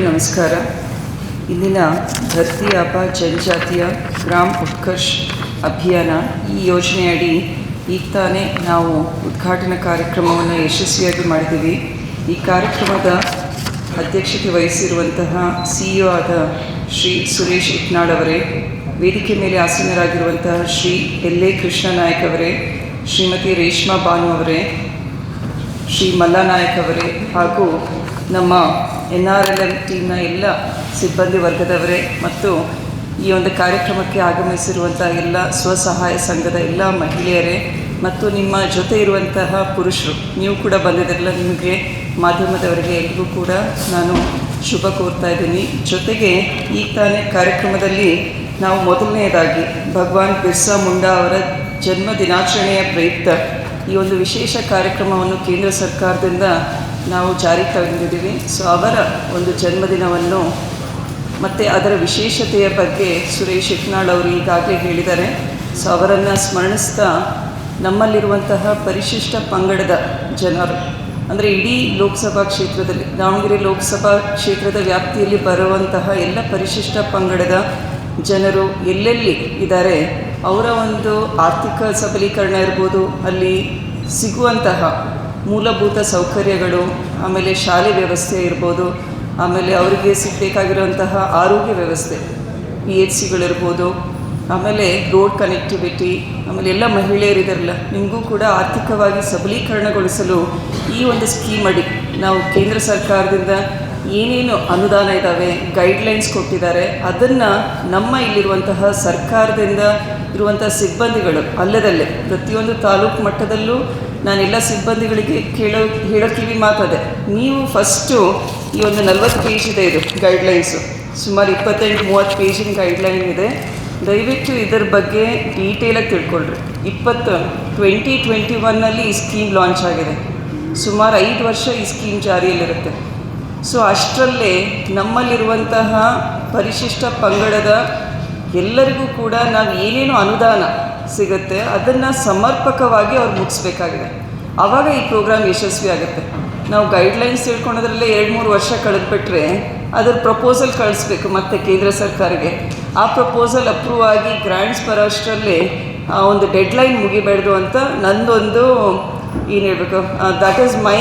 ಎಲ್ಲರಿಗೂ ನಮಸ್ಕಾರ. ಇಲ್ಲಿನ ಧರ್ತಿ ಹಬ್ಬ ಜನಜಾತಿಯ ಗ್ರಾಮ್ ಉತ್ಕರ್ಷ್ ಅಭಿಯಾನ ಈ ಯೋಜನೆಯಡಿ ಈಗ ತಾನೇ ನಾವು ಉದ್ಘಾಟನಾ ಕಾರ್ಯಕ್ರಮವನ್ನು ಯಶಸ್ವಿಯಾಗಿ ಮಾಡಿದ್ದೀವಿ. ಈ ಕಾರ್ಯಕ್ರಮದ ಅಧ್ಯಕ್ಷತೆ ವಹಿಸಿರುವಂತಹ ಸಿ ಇ ಆದ ಶ್ರೀ ಸುರೇಶ್ ಇಟ್ನಾಳ್ ಅವರೇ, ವೇದಿಕೆ ಮೇಲೆ ಆಸೀನರಾಗಿರುವಂತಹ ಶ್ರೀ ಎಲ್ ಎ ಕೃಷ್ಣ ನಾಯಕ್ ಅವರೇ, ಶ್ರೀಮತಿ ರೇಷ್ಮಾ ಬಾನು ಅವರೇ, ಶ್ರೀ ಮಲ್ಲಾನಾಯಕ್ ಅವರೇ ಹಾಗೂ ನಮ್ಮ ಎನ್ ಆರ್ ಎಲ್ ಎಂ ಟೀಮ್ನ ಎಲ್ಲ ಸಿಬ್ಬಂದಿ ವರ್ಗದವರೇ ಮತ್ತು ಈ ಒಂದು ಕಾರ್ಯಕ್ರಮಕ್ಕೆ ಆಗಮಿಸಿರುವಂಥ ಎಲ್ಲ ಸ್ವಸಹಾಯ ಸಂಘದ ಎಲ್ಲ ಮಹಿಳೆಯರೇ ಮತ್ತು ನಿಮ್ಮ ಜೊತೆ ಇರುವಂತಹ ಪುರುಷರು, ನೀವು ಕೂಡ ಬಂದಿದ್ದಿರಲ್ಲ ನಿಮಗೆ ಮಾಧ್ಯಮದವರಿಗೆ ಎಲ್ರಿಗೂ ಕೂಡ ನಾನು ಶುಭ ಕೋರ್ತಾ ಇದ್ದೀನಿ. ಜೊತೆಗೆ ಈ ತಾನೇ ಕಾರ್ಯಕ್ರಮದಲ್ಲಿ ನಾವು ಮೊದಲನೆಯದಾಗಿ ಭಗವಾನ್ ಬಿರ್ಸಾ ಮುಂಡಾ ಅವರ ಜನ್ಮ ದಿನಾಚರಣೆಯ ಪ್ರಯುಕ್ತ ಈ ಒಂದು ವಿಶೇಷ ಕಾರ್ಯಕ್ರಮವನ್ನು ಕೇಂದ್ರ ಸರ್ಕಾರದಿಂದ ನಾವು ಜಾರಿಗೆ ತಂದಿದ್ದೀವಿ ಸೊ ಅವರ ಒಂದು ಜನ್ಮದಿನವನ್ನು ಮತ್ತು ಅದರ ವಿಶೇಷತೆಯ ಬಗ್ಗೆ ಸುರೇಶ್ ಇಟ್ನಾಳ್ ಅವರು ಈಗಾಗಲೇ ಹೇಳಿದ್ದಾರೆ. ಸೊ ಅವರನ್ನು ಸ್ಮರಣಿಸ್ತಾ ನಮ್ಮಲ್ಲಿರುವಂತಹ ಪರಿಶಿಷ್ಟ ಪಂಗಡದ ಜನರು, ಅಂದರೆ ಇಡೀ ಲೋಕಸಭಾ ಕ್ಷೇತ್ರದಲ್ಲಿ, ದಾವಣಗೆರೆ ಲೋಕಸಭಾ ಕ್ಷೇತ್ರದ ವ್ಯಾಪ್ತಿಯಲ್ಲಿ ಬರುವಂತಹ ಎಲ್ಲ ಪರಿಶಿಷ್ಟ ಪಂಗಡದ ಜನರು ಎಲ್ಲೆಲ್ಲಿ ಇದ್ದಾರೆ, ಅವರ ಒಂದು ಆರ್ಥಿಕ ಸಬಲೀಕರಣ ಇರ್ಬೋದು, ಅಲ್ಲಿ ಸಿಗುವಂತಹ ಮೂಲಭೂತ ಸೌಕರ್ಯಗಳು, ಆಮೇಲೆ ಶಾಲೆ ವ್ಯವಸ್ಥೆ ಇರ್ಬೋದು, ಆಮೇಲೆ ಅವರಿಗೆ ಸಿಗಬೇಕಾಗಿರುವಂತಹ ಆರೋಗ್ಯ ವ್ಯವಸ್ಥೆ ಪಿ ಎಚ್ ಸಿಗಳಿರ್ಬೋದು ಆಮೇಲೆ ರೋಡ್ ಕನೆಕ್ಟಿವಿಟಿ ಆಮೇಲೆ ಎಲ್ಲ ಮಹಿಳೆಯರಿದಾರಲ್ಲ ನಿಮಗೂ ಕೂಡ ಆರ್ಥಿಕವಾಗಿ ಸಬಲೀಕರಣಗೊಳಿಸಲು ಈ ಒಂದು ಸ್ಕೀಮ್ ಅಡಿ ನಾವು ಕೇಂದ್ರ ಸರ್ಕಾರದಿಂದ ಏನೇನು ಅನುದಾನ ಇದ್ದಾವೆ ಗೈಡ್ಲೈನ್ಸ್ ಕೊಟ್ಟಿದ್ದಾರೆ, ಅದನ್ನು ನಮ್ಮ ಇಲ್ಲಿರುವಂತಹ ಸರ್ಕಾರದಿಂದ ಇರುವಂಥ ಸಿಬ್ಬಂದಿಗಳು, ಅಲ್ಲದಲ್ಲೇ ಪ್ರತಿಯೊಂದು ತಾಲೂಕು ಮಟ್ಟದಲ್ಲೂ ನಾನೆಲ್ಲ ಸಿಬ್ಬಂದಿಗಳಿಗೆ ಕೇಳೋ ಹೇಳೋ ಕಿವಿ ಮಾತದೆ ನೀವು ಫಸ್ಟು ಈ ಒಂದು ನಲ್ವತ್ತು ಪೇಜ್ ಇದೆ ಇದು ಗೈಡ್ಲೈನ್ಸು ಸುಮಾರು ಇಪ್ಪತ್ತೆಂಟು, ಮೂವತ್ತು ಪೇಜಿನ ಗೈಡ್ಲೈನ್ ಇದೆ. ದಯವಿಟ್ಟು ಇದರ ಬಗ್ಗೆ ಡೀಟೇಲಾಗಿ ತಿಳ್ಕೊಳ್ರಿ. ಇಪ್ಪತ್ತು ಟ್ವೆಂಟಿ ಟ್ವೆಂಟಿ ಒನ್ನಲ್ಲಿ ಈ ಸ್ಕೀಮ್ ಲಾಂಚ್ ಆಗಿದೆ. ಸುಮಾರು ಐದು ವರ್ಷ ಈ ಸ್ಕೀಮ್ ಜಾರಿಯಲ್ಲಿರುತ್ತೆ. ಸೊ ಅಷ್ಟರಲ್ಲೇ ನಮ್ಮಲ್ಲಿರುವಂತಹ ಪರಿಶಿಷ್ಟ ಪಂಗಡದ ಎಲ್ಲರಿಗೂ ಕೂಡ ನಾವು ಏನೇನು ಅನುದಾನ ಸಿಗುತ್ತೆ, ಅದನ್ನು ಸಮರ್ಪಕವಾಗಿ ಅವ್ರು ಮುಗಿಸ್ಬೇಕಾಗಿದೆ. ಆವಾಗ ಈ ಪ್ರೋಗ್ರಾಮ್ ಯಶಸ್ವಿ ಆಗುತ್ತೆ. ನಾವು ಗೈಡ್ಲೈನ್ಸ್ ತಿಳ್ಕೊಳೋದ್ರಲ್ಲೇ ಎರಡು ಮೂರು ವರ್ಷ ಕಳೆದುಬಿಟ್ರೆ ಅದ್ರ ಪ್ರಪೋಸಲ್ ಕಳಿಸ್ಬೇಕು ಮತ್ತೆ ಕೇಂದ್ರ ಸರ್ಕಾರಕ್ಕೆ ಆ ಪ್ರಪೋಸಲ್ ಅಪ್ರೂವ್ ಆಗಿ ಗ್ರ್ಯಾಂಟ್ಸ್ ಬರೋಷ್ಟರಲ್ಲಿ ಆ ಒಂದು ಡೆಡ್ಲೈನ್ ಮುಗಿಬಾರ್ದು ಅಂತ ನಂದೊಂದು ಏನು ಹೇಳಬೇಕು. ದಟ್ ಈಸ್ ಮೈ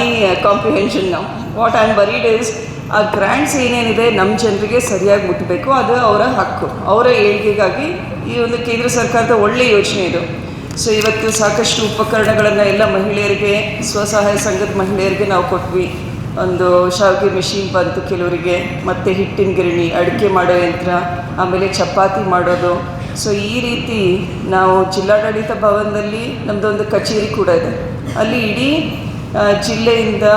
ಕಾಂಪ್ರಿಹೆನ್ಷನ್ ನಾವು what I am worried is ಆ ಗ್ರ್ಯಾಂಡ್ಸ್ ಏನೇನಿದೆ ನಮ್ಮ ಜನರಿಗೆ ಸರಿಯಾಗಿ ಮುಟ್ಟಬೇಕು ಅದು ಅವರ ಹಕ್ಕು. ಅವರ ಏಳಿಗೆಗಾಗಿ ಈ ಒಂದು ಕೇಂದ್ರ ಸರ್ಕಾರದ ಒಳ್ಳೆಯ ಯೋಜನೆ ಇದು. ಸೊ ಇವತ್ತು ಸಾಕಷ್ಟು ಉಪಕರಣಗಳನ್ನು ಎಲ್ಲ ಮಹಿಳೆಯರಿಗೆ, ಸ್ವಸಹಾಯ ಸಂಘದ ಮಹಿಳೆಯರಿಗೆ ನಾವು ಕೊಟ್ವಿ. ಒಂದು ಶಾವಿಗೆ ಮಿಷಿನ್ ಬಂತು ಕೆಲವರಿಗೆ, ಮತ್ತು ಹಿಟ್ಟಿನ ಗಿರಣಿ, ಅಡಿಕೆ ಮಾಡೋ ಯಂತ್ರ, ಆಮೇಲೆ ಚಪಾತಿ ಮಾಡೋದು. ಸೊ ಈ ರೀತಿ ನಾವು ಜಿಲ್ಲಾಡಳಿತ ಭವನದಲ್ಲಿ ನಮ್ಮದೊಂದು ಕಚೇರಿ ಕೂಡ ಇದೆ. ಅಲ್ಲಿ ಇಡೀ ಜಿಲ್ಲೆಯಿಂದ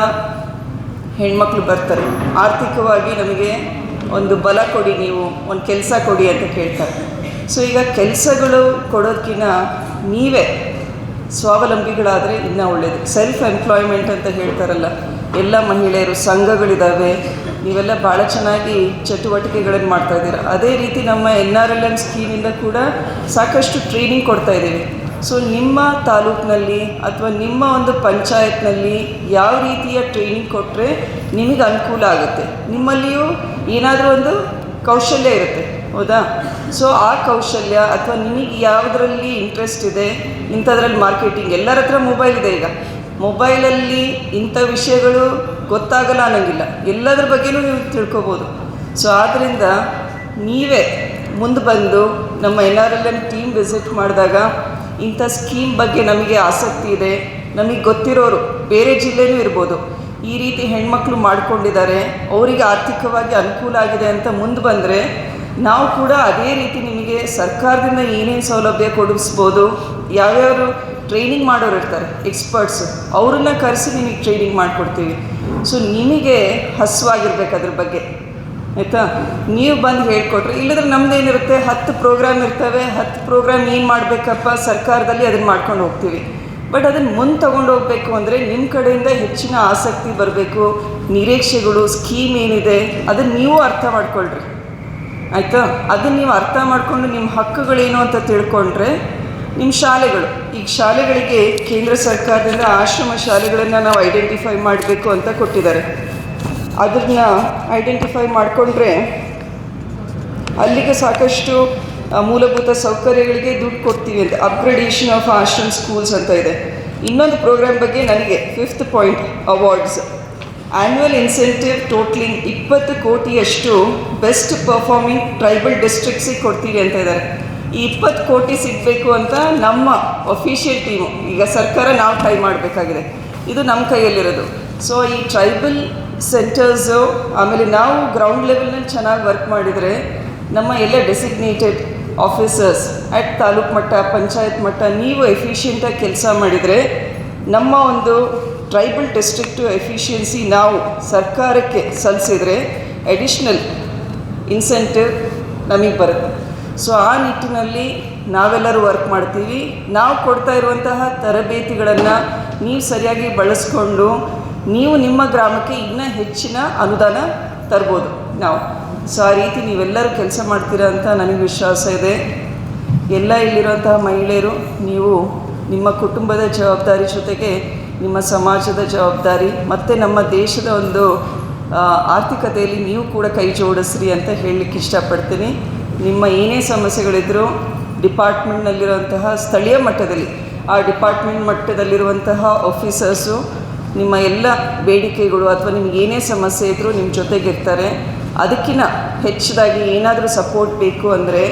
ಹೆಣ್ಮಕ್ಳು ಬರ್ತಾರೆ. ಆರ್ಥಿಕವಾಗಿ ನಮಗೆ ಒಂದು ಬಲ ಕೊಡಿ ನೀವು, ಒಂದು ಕೆಲಸ ಕೊಡಿ ಅಂತ ಕೇಳ್ತಾರೆ. ಸೊ ಈಗ ಕೆಲಸಗಳು ಕೊಡೋದಕ್ಕಿಂತ ನೀವೇ ಸ್ವಾವಲಂಬಿಗಳಾದರೆ ಇನ್ನೂ ಒಳ್ಳೆಯದು ಸೆಲ್ಫ್ ಎಂಪ್ಲಾಯ್ಮೆಂಟ್ ಅಂತ ಹೇಳ್ತಾರಲ್ಲ, ಎಲ್ಲ ಮಹಿಳೆಯರು ಸಂಘಗಳಿದ್ದಾವೆ ನೀವೆಲ್ಲ ಭಾಳ ಚೆನ್ನಾಗಿ ಚಟುವಟಿಕೆಗಳನ್ನು ಮಾಡ್ತಾ ಇದ್ದೀರ. ಅದೇ ರೀತಿ ನಮ್ಮ ಎನ್ ಆರ್ ಎಲ್ ಎಂ ಸ್ಕೀಮಿಂದ ಕೂಡ ಸಾಕಷ್ಟು ಟ್ರೈನಿಂಗ್ ಕೊಡ್ತಾ ಇದ್ದೀವಿ. ಸೊ ನಿಮ್ಮ ತಾಲೂಕಿನಲ್ಲಿ ಅಥವಾ ನಿಮ್ಮ ಒಂದು ಪಂಚಾಯತ್ನಲ್ಲಿ ಯಾವ ರೀತಿಯ ಟ್ರೈನಿಂಗ್ ಕೊಟ್ಟರೆ ನಿಮಗೆ ಅನುಕೂಲ ಆಗುತ್ತೆ? ನಿಮ್ಮಲ್ಲಿಯೂ ಏನಾದರೂ ಒಂದು ಕೌಶಲ್ಯ ಇರುತ್ತೆ, ಹೌದಾ? ಸೊ ಆ ಕೌಶಲ್ಯ ಅಥವಾ ನಿಮಗೆ ಯಾವುದರಲ್ಲಿ ಇಂಟ್ರೆಸ್ಟ್ ಇದೆ, ಇಂಥದ್ರಲ್ಲಿ ಮಾರ್ಕೆಟಿಂಗ್ ಎಲ್ಲರ ಹತ್ರ ಮೊಬೈಲ್ ಇದೆ ಈಗ. ಮೊಬೈಲಲ್ಲಿ ಇಂಥ ವಿಷಯಗಳು ಗೊತ್ತಾಗಲ್ಲ ಅನ್ನೋಂಗಿಲ್ಲ. ಎಲ್ಲದ್ರ ಬಗ್ಗೆನೂ ನೀವು ತಿಳ್ಕೊಬೋದು. ಸೊ ಆದ್ದರಿಂದ ನೀವೇ ಮುಂದೆ ಬಂದು ನಮ್ಮ ಎನ್ ಟೀಮ್ ವಿಸಿಟ್ ಮಾಡಿದಾಗ ಇಂಥ ಸ್ಕೀಮ್ ಬಗ್ಗೆ ನಮಗೆ ಆಸಕ್ತಿ ಇದೆ. ನಮಗೆ ಗೊತ್ತಿರೋರು ಬೇರೆ ಜಿಲ್ಲೆನೂ ಇರ್ಬೋದು. ಈ ರೀತಿ ಹೆಣ್ಮಕ್ಳು ಮಾಡ್ಕೊಂಡಿದ್ದಾರೆ. ಅವರಿಗೆ ಆರ್ಥಿಕವಾಗಿ ಅನುಕೂಲ ಆಗಿದೆ ಅಂತ ಮುಂದೆ ಬಂದರೆ ನಾವು ಕೂಡ ಅದೇ ರೀತಿ ನಿಮಗೆ ಸರ್ಕಾರದಿಂದ ಏನೇನು ಸೌಲಭ್ಯ ಕೊಡಿಸ್ಬೋದು ಯಾವ್ಯಾವರು ಟ್ರೈನಿಂಗ್ ಮಾಡೋರು ಇರ್ತಾರೆ ಎಕ್ಸ್ಪರ್ಟ್ಸು ಅವ್ರನ್ನ ಕರೆಸಿ ನಿಮಗೆ ಟ್ರೈನಿಂಗ್ ಮಾಡಿಕೊಡ್ತೀವಿ. ಸೊ ನಿಮಗೆ ಹಸುವಾಗಿರ್ಬೇಕು ಅದ್ರ ಬಗ್ಗೆ. ಆಯಿತಾ? ನೀವು ಬಂದು ಹೇಳ್ಕೊಟ್ರೆ, ಇಲ್ಲದ್ರೆ ನಮ್ದೇನಿರುತ್ತೆ, ಹತ್ತು ಪ್ರೋಗ್ರಾಮ್ ಇರ್ತವೆ, ಹತ್ತು ಪ್ರೋಗ್ರಾಮ್ ಏನು ಮಾಡಬೇಕಪ್ಪ ಸರ್ಕಾರದಲ್ಲಿ ಅದನ್ನು ಮಾಡ್ಕೊಂಡು ಹೋಗ್ತೀವಿ. ಬಟ್ ಅದನ್ನು ಮುಂದೆ ತೊಗೊಂಡು ಹೋಗಬೇಕು ಅಂದರೆ ನಿಮ್ಮ ಕಡೆಯಿಂದ ಹೆಚ್ಚಿನ ಆಸಕ್ತಿ ಬರಬೇಕು, ನಿರೀಕ್ಷೆಗಳು ಸ್ಕೀಮ್ ಏನಿದೆ ಅದನ್ನು ನೀವು ಅರ್ಥ ಮಾಡ್ಕೊಳ್ರಿ. ಆಯಿತಾ? ಅದನ್ನು ನೀವು ಅರ್ಥ ಮಾಡಿಕೊಂಡು ನಿಮ್ಮ ಹಕ್ಕುಗಳೇನು ಅಂತ ತಿಳ್ಕೊಂಡ್ರೆ ನಿಮ್ಮ ಶಾಲೆಗಳು, ಈಗ ಶಾಲೆಗಳಿಗೆ ಕೇಂದ್ರ ಸರ್ಕಾರದಿಂದ ಆಶ್ರಮ ಶಾಲೆಗಳನ್ನು ನಾವು ಐಡೆಂಟಿಫೈ ಮಾಡಬೇಕು ಅಂತ ಕೊಟ್ಟಿದ್ದಾರೆ. ಅದನ್ನ ಐಡೆಂಟಿಫೈ ಮಾಡಿಕೊಂಡ್ರೆ ಅಲ್ಲಿಗೆ ಸಾಕಷ್ಟು ಮೂಲಭೂತ ಸೌಕರ್ಯಗಳಿಗೆ ದುಡ್ಡು ಕೊಡ್ತೀವಿ ಅಂತ. ಅಪ್ಗ್ರೇಡೇಷನ್ ಆಫ್ ಆಶ್ರಮ್ ಸ್ಕೂಲ್ಸ್ ಅಂತ ಇದೆ. ಇನ್ನೊಂದು ಪ್ರೋಗ್ರಾಮ್ ಬಗ್ಗೆ ನನಗೆ fifth point awards annual incentive totalling ಇಪ್ಪತ್ತು ಕೋಟಿಯಷ್ಟು ಬೆಸ್ಟ್ ಪರ್ಫಾರ್ಮಿಂಗ್ ಟ್ರೈಬಲ್ ಡಿಸ್ಟ್ರಿಕ್ಸಿಗೆ ಕೊಡ್ತೀವಿ ಅಂತ ಇದ್ದಾರೆ. ಈ ಇಪ್ಪತ್ತು ಕೋಟಿ ಸಿಗಬೇಕು ಅಂತ ನಮ್ಮ ಅಫಿಷಿಯಲ್ ಟೀಮು ಈಗ ಸರ್ಕಾರ ನಾವು ಟ್ರೈ ಮಾಡಬೇಕಾಗಿದೆ. ಇದು ನಮ್ಮ ಕೈಯಲ್ಲಿರೋದು. ಸೊ ಈ ಟ್ರೈಬಲ್ ಸೆಂಟರ್ಸು ಆಮೇಲೆ ನಾವು ಗ್ರೌಂಡ್ ಲೆವೆಲ್ನಲ್ಲಿ ಚೆನ್ನಾಗಿ ವರ್ಕ್ ಮಾಡಿದರೆ ನಮ್ಮ ಎಲ್ಲ ಡೆಸಿಗ್ನೇಟೆಡ್ ಆಫೀಸರ್ಸ್ ಅಟ್ ತಾಲೂಕು ಮಟ್ಟ, ಪಂಚಾಯತ್ ಮಟ್ಟ ನೀವು ಎಫಿಷಿಯೆಂಟಾಗಿ ಕೆಲಸ ಮಾಡಿದರೆ ನಮ್ಮ ಒಂದು ಟ್ರೈಬಲ್ ಡಿಸ್ಟ್ರಿಕ್ಟು ಎಫಿಷಿಯನ್ಸಿ ನಾವು ಸರ್ಕಾರಕ್ಕೆ ಸಲ್ಲಿಸಿದರೆ ಅಡಿಷ್ನಲ್ ಇನ್ಸೆಂಟಿವ್ ನಮಗೆ ಬರುತ್ತೆ. ಸೊ ಆ ನಿಟ್ಟಿನಲ್ಲಿ ನಾವೆಲ್ಲರೂ ವರ್ಕ್ ಮಾಡ್ತೀವಿ. ನಾವು ಕೊಡ್ತಾ ಇರುವಂತಹ ತರಬೇತಿಗಳನ್ನು ನೀವು ಸರಿಯಾಗಿ ಬಳಸ್ಕೊಂಡು ನೀವು ನಿಮ್ಮ ಗ್ರಾಮಕ್ಕೆ ಇನ್ನೂ ಹೆಚ್ಚಿನ ಅನುದಾನ ತರ್ಬೋದು. ನಾವು, ಸೊ ಆ ರೀತಿ ನೀವೆಲ್ಲರೂ ಕೆಲಸ ಮಾಡ್ತೀರಾ ಅಂತ ನನಗೆ ವಿಶ್ವಾಸ ಇದೆ. ಎಲ್ಲ ಇಲ್ಲಿರುವಂತಹ ಮಹಿಳೆಯರು, ನೀವು ನಿಮ್ಮ ಕುಟುಂಬದ ಜವಾಬ್ದಾರಿ ಜೊತೆಗೆ ನಿಮ್ಮ ಸಮಾಜದ ಜವಾಬ್ದಾರಿ, ಮತ್ತು ನಮ್ಮ ದೇಶದ ಒಂದು ಆರ್ಥಿಕತೆಯಲ್ಲಿ ನೀವು ಕೂಡ ಕೈ ಜೋಡಿಸ್ರಿ ಅಂತ ಹೇಳಲಿಕ್ಕೆ ಇಷ್ಟಪಡ್ತೀನಿ. ನಿಮ್ಮ ಏನೇ ಸಮಸ್ಯೆಗಳಿದ್ದರೂ ಡಿಪಾರ್ಟ್ಮೆಂಟ್ನಲ್ಲಿರುವಂತಹ ಸ್ಥಳೀಯ ಮಟ್ಟದಲ್ಲಿ, ಆ ಡಿಪಾರ್ಟ್ಮೆಂಟ್ ಮಟ್ಟದಲ್ಲಿರುವಂತಹ ಆಫೀಸರ್ಸು ನಿಮ್ಮ ಎಲ್ಲ ಬೇಡಿಕೆಗಳು ಅಥವಾ ನಿಮ್ಗೆ ಏನೇ ಸಮಸ್ಯೆ ಇದ್ದರೂ ನಿಮ್ಮ ಜೊತೆಗಿರ್ತಾರೆ. ಅದಕ್ಕಿಂತ ಹೆಚ್ಚದಾಗಿ ಏನಾದರೂ ಸಪೋರ್ಟ್ ಬೇಕು ಅಂದರೆ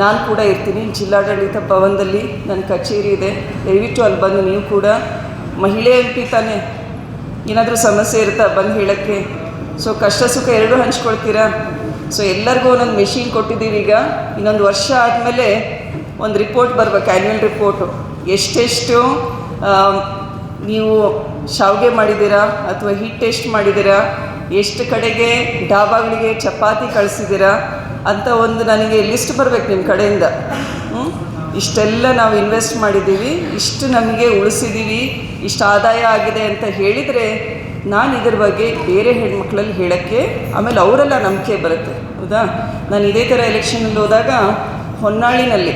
ನಾನು ಕೂಡ ಇರ್ತೀನಿ. ಜಿಲ್ಲಾಡಳಿತ ಭವನದಲ್ಲಿ ನನ್ನ ಕಚೇರಿ ಇದೆ. ದಯವಿಟ್ಟು ಅಲ್ಲಿ ಬಂದು ನೀವು ಕೂಡ ಮಹಿಳೆ ಎಂ ಪಿ ತಾನೇ ಏನಾದರೂ ಸಮಸ್ಯೆ ಇರುತ್ತಾ ಬಂದು ಹೇಳೋಕ್ಕೆ? ಸೊ ಕಷ್ಟ ಸುಖ ಎರಡೂ ಹಂಚ್ಕೊಳ್ತೀರಾ? ಸೊ ಎಲ್ಲರಿಗೂ ಒಂದೊಂದು ಮೆಷಿನ್ ಕೊಟ್ಟಿದ್ದೀವಿ ಈಗ. ಇನ್ನೊಂದು ವರ್ಷ ಆದಮೇಲೆ ಒಂದು ರಿಪೋರ್ಟ್ ಬರ್ಬೇಕು ಆ್ಯನ್ಯುವಲ್ ರಿಪೋರ್ಟು ಎಷ್ಟೆಷ್ಟು ನೀವು ಶಾವಿಗೆ ಮಾಡಿದ್ದೀರಾ ಅಥವಾ ಹಿಟ್ ಟೆಸ್ಟ್ ಮಾಡಿದ್ದೀರಾ? ಎಷ್ಟು ಕಡೆಗೆ ಡಾಬಾಗಳಿಗೆ ಚಪಾತಿ ಕಳಿಸಿದ್ದೀರಾ? ಅಂತ ಒಂದು ನನಗೆ ಲಿಸ್ಟ್ ಬರಬೇಕು ನಿಮ್ಮ ಕಡೆಯಿಂದ? ಇಷ್ಟೆಲ್ಲ ನಾವು ಇನ್ವೆಸ್ಟ್ ಮಾಡಿದ್ದೀವಿ, ಇಷ್ಟು ನಮಗೆ ಉಳಿಸಿದ್ದೀವಿ, ಇಷ್ಟು ಆದಾಯ ಆಗಿದೆ ಅಂತ ಹೇಳಿದರೆ ನಾನು ಇದ್ರ ಬಗ್ಗೆ ಬೇರೆ ಹೆಣ್ಮಕ್ಳಲ್ಲಿ ಹೇಳೋಕ್ಕೆ ಆಮೇಲೆ ಅವರೆಲ್ಲ ನಂಬಿಕೆ ಬರುತ್ತೆ. ಹೌದಾ? ನಾನು ಇದೇ ಥರ ಎಲೆಕ್ಷನಲ್ಲಿ ಹೋದಾಗ ಹೊನ್ನಾಳಿನಲ್ಲಿ,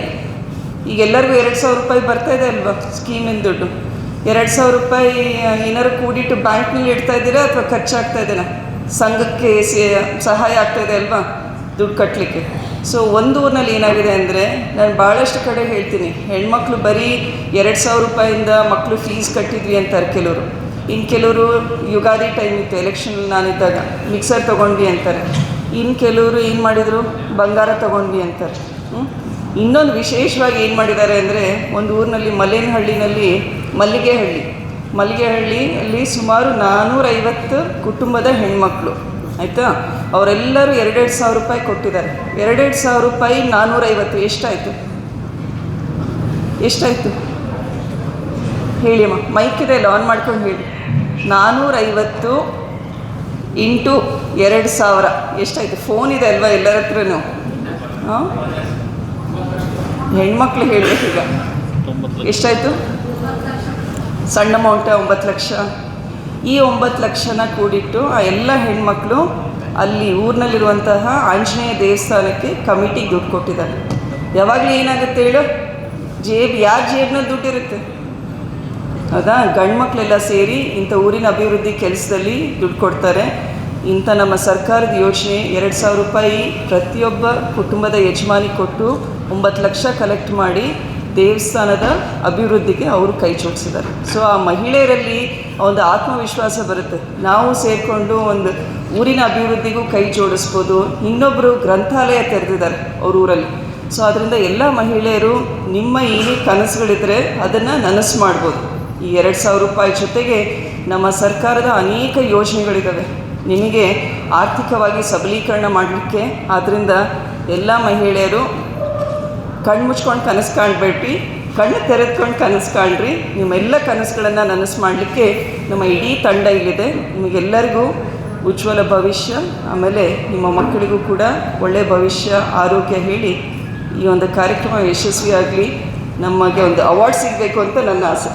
ಈಗ ಎಲ್ಲರಿಗೂ ಎರಡು ಸಾವಿರ ರೂಪಾಯಿ ಬರ್ತಾಯಿದೆ ಅಲ್ವಾ? ಸ್ಕೀಮಿನ ದುಡ್ಡು. ಎರಡು ಸಾವಿರ ರೂಪಾಯಿ ಏನಾದ್ರು ಕೂಡಿಟ್ಟು ಬ್ಯಾಂಕ್ನಲ್ಲಿ ಇಡ್ತಾ ಇದ್ದೀರಾ ಅಥವಾ ಖರ್ಚಾಗ್ತಾ ಇದ್ದೀರಾ ಸಂಘಕ್ಕೆ ಸಹಾಯ ಆಗ್ತಾ ಇದೆ ಅಲ್ವಾ? ದುಡ್ಡು ಕಟ್ಟಲಿಕ್ಕೆ ಸೊ ಒಂದು ಊರಿನಲ್ಲಿ ಏನಾಗಿದೆ ಅಂದರೆ, ನಾನು ಭಾಳಷ್ಟು ಕಡೆ ಹೇಳ್ತೀನಿ. ಹೆಣ್ಮಕ್ಳು ಬರೀ ಎರಡು ಸಾವಿರ ರೂಪಾಯಿಂದ ಮಕ್ಕಳು ಫೀಸ್ ಕಟ್ಟಿದ್ವಿ ಅಂತಾರೆ ಕೆಲವರು. ಇನ್ನು ಕೆಲವರು ಯುಗಾದಿ ಟೈಮ್ ಇತ್ತು ಎಲೆಕ್ಷನ್ ನಾನಿದ್ದಾಗ ಮಿಕ್ಸರ್ ತೊಗೊಂಡ್ವಿ ಅಂತಾರೆ. ಇನ್ನು ಕೆಲವರು ಏನು ಮಾಡಿದರು? ಬಂಗಾರ ತೊಗೊಂಡ್ವಿ ಅಂತಾರೆ? ಇನ್ನೊಂದು ವಿಶೇಷವಾಗಿ ಏನು ಮಾಡಿದ್ದಾರೆ ಅಂದರೆ, ಒಂದು ಊರಿನಲ್ಲಿ ಮಲ್ಲೇನಹಳ್ಳಿನಲ್ಲಿ ಮಲ್ಲಿಗೆಹಳ್ಳಿ. ಮಲ್ಲಿಗೆಹಳ್ಳಿಯಲ್ಲಿ ಸುಮಾರು ನಾನ್ನೂರೈವತ್ತು ಕುಟುಂಬದ ಹೆಣ್ಮಕ್ಳು. ಆಯಿತಾ? ಅವರೆಲ್ಲರೂ ಎರಡೆರಡು ಸಾವಿರ ರೂಪಾಯಿ ಕೊಟ್ಟಿದ್ದಾರೆ. ಎರಡೆರಡು ಸಾವಿರ ರೂಪಾಯಿ ನಾನ್ನೂರೈವತ್ತು ಎಷ್ಟಾಯಿತು? ಎಷ್ಟಾಯಿತು? ಹೇಳಿ ಅಮ್ಮ. ಮೈಕಿದೆ ಇಲ್ಲ ಆನ್ ಮಾಡ್ಕೊಂಡು ಹೇಳಿ. ನಾನ್ನೂರೈವತ್ತು ಇಂಟು ಎರಡು ಸಾವಿರ. ಎಷ್ಟಾಯಿತು? ಫೋನ್ ಇದೆ ಅಲ್ವಾ ಎಲ್ಲರ ಹತ್ರನೂ? ಹಾಂ? ಹೆಣ್ಮಕ್ಳು ಹೇಳಬೇಕೀಗ ಎಷ್ಟಾಯಿತು? ಸಣ್ಣ ಅಮೌಂಟ್ ಒಂಬತ್ತು ಲಕ್ಷ. ಈ ಒಂಬತ್ತು ಲಕ್ಷನ ಕೂಡಿಟ್ಟು ಆ ಎಲ್ಲ ಹೆಣ್ಮಕ್ಳು ಅಲ್ಲಿ ಊರಿನಲ್ಲಿರುವಂತಹ ಆಂಜನೇಯ ದೇವಸ್ಥಾನಕ್ಕೆ ಕಮಿಟಿಗೆ ದುಡ್ಡು ಕೊಟ್ಟಿದ್ದಾರೆ. ಯಾವಾಗಲೂ ಏನಾಗುತ್ತೆ ಹೇಳು? ಜೇಬ್, ಯಾರ ಜೇಬ್ನ ದುಡ್ಡಿರುತ್ತೆ ಹೌದಾ? ಗಂಡು ಮಕ್ಕಳೆಲ್ಲ ಸೇರಿ ಇಂಥ ಊರಿನ ಅಭಿವೃದ್ಧಿ ಕೆಲಸದಲ್ಲಿ ದುಡ್ಡು ಕೊಡ್ತಾರೆ. ಇಂಥ ನಮ್ಮ ಸರ್ಕಾರದ ಯೋಜನೆ ಎರಡು ಸಾವಿರ ರೂಪಾಯಿ ಪ್ರತಿಯೊಬ್ಬ ಕುಟುಂಬದ ಯಜಮಾನಿ ಕೊಟ್ಟು ಒಂಬತ್ತು ಲಕ್ಷ ಕಲೆಕ್ಟ್ ಮಾಡಿ ದೇವಸ್ಥಾನದ ಅಭಿವೃದ್ಧಿಗೆ ಅವರು ಕೈ ಜೋಡಿಸಿದ್ದಾರೆ. ಸೊ ಆ ಮಹಿಳೆಯರಲ್ಲಿ ಒಂದು ಆತ್ಮವಿಶ್ವಾಸ ಬರುತ್ತೆ. ನಾವು ಸೇರಿಕೊಂಡು ಒಂದು ಊರಿನ ಅಭಿವೃದ್ಧಿಗೂ ಕೈ ಜೋಡಿಸ್ಬೋದು. ಇನ್ನೊಬ್ಬರು ಗ್ರಂಥಾಲಯ ತೆರೆದಿದ್ದಾರೆ ಅವ್ರ ಊರಲ್ಲಿ. ಸೊ ಅದರಿಂದ ಎಲ್ಲ ಮಹಿಳೆಯರು ನಿಮ್ಮ ಏನೇ ಕನಸುಗಳಿದ್ರೆ ಅದನ್ನು ನನಸು ಮಾಡ್ಬೋದು. ಈ ಎರಡು ಸಾವಿರ ರೂಪಾಯಿ ಜೊತೆಗೆ ನಮ್ಮ ಸರ್ಕಾರದ ಅನೇಕ ಯೋಜನೆಗಳಿದ್ದಾವೆ ನಿಮಗೆ ಆರ್ಥಿಕವಾಗಿ ಸಬಲೀಕರಣ ಮಾಡಲಿಕ್ಕೆ. ಆದ್ದರಿಂದ ಎಲ್ಲ ಮಹಿಳೆಯರು ಕಣ್ಣು ಮುಚ್ಕೊಂಡು ಕನಸು ಕಾಣಬೇಡಿ ಕಣ್ಣು ತೆರೆದ್ಕೊಂಡು ಕನಸು ಕಾಣ್ರಿ ನಿಮ್ಮೆಲ್ಲ ಕನಸುಗಳನ್ನು ನನಸು ಮಾಡಲಿಕ್ಕೆ ನಮ್ಮ ಇಡೀ ತಂಡ ಇಲ್ಲಿದೆ. ನಿಮಗೆಲ್ಲರಿಗೂ ಉಜ್ವಲ ಭವಿಷ್ಯ, ಆಮೇಲೆ ನಿಮ್ಮ ಮಕ್ಕಳಿಗೂ ಕೂಡ ಒಳ್ಳೆಯ ಭವಿಷ್ಯ, ಆರೋಗ್ಯ ಹೇಳಿ ಈ ಒಂದು ಕಾರ್ಯಕ್ರಮ ಯಶಸ್ವಿಯಾಗಲಿ. ನಮಗೆ ಒಂದು ಅವಾರ್ಡ್ ಸಿಗಬೇಕು ಅಂತ ನನ್ನ ಆಸೆ.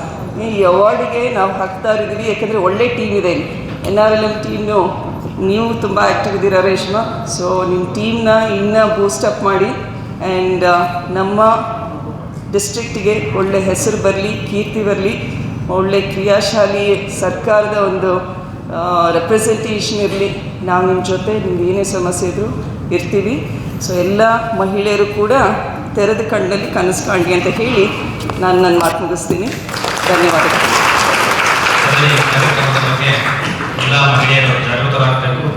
ಈ ಅವಾರ್ಡಿಗೆ ನಾವು ಹಾಕ್ತಾ ಇದ್ದೀವಿ, ಯಾಕೆಂದರೆ ಒಳ್ಳೆ ಟೀಮ್ ಇದೆ ಇಲ್ಲಿ. N R L M team ನೀವು ತುಂಬ ಆ್ಯಕ್ಟಿವ್ ಇದ್ದೀರಾ ರೇಷ್ಮಾ? ಸೊ ನಿಮ್ಮ ಟೀಮ್ನ ಇನ್ನೂ ಬೂಸ್ಟಪ್ ಮಾಡಿ ಆ್ಯಂಡ್ ನಮ್ಮ ಡಿಸ್ಟ್ರಿಕ್ಟಿಗೆ ಒಳ್ಳೆ ಹೆಸರು ಬರಲಿ, ಕೀರ್ತಿ ಬರಲಿ, ಒಳ್ಳೆ ಕ್ರಿಯಾಶಾಲಿ ಸರ್ಕಾರದ ಒಂದು ರೆಪ್ರೆಸೆಂಟೇಷನ್ ಇರಲಿ. ನಾವು ನಿಮ್ಮ ಜೊತೆ ನಿಮ್ಗೆ ಏನೇ ಸಮಸ್ಯೆ ಇದ್ದರೂ ಇರ್ತೀವಿ. ಸೊ ಎಲ್ಲ ಮಹಿಳೆಯರು ಕೂಡ ತೆರೆದ ಕಣ್ಣಲ್ಲಿ ಕನಸು ಕಾಣಲಿ ಅಂತ ಹೇಳಿ ನಾನು ನನ್ನ ಮಾತು ಮುಗಿಸ್ತೀನಿ. ಧನ್ಯವಾದಗಳು. ಎಲ್ಲ ಮಹಿಳೆಯರು ಜಾಗೃತರಾಗಬೇಕು.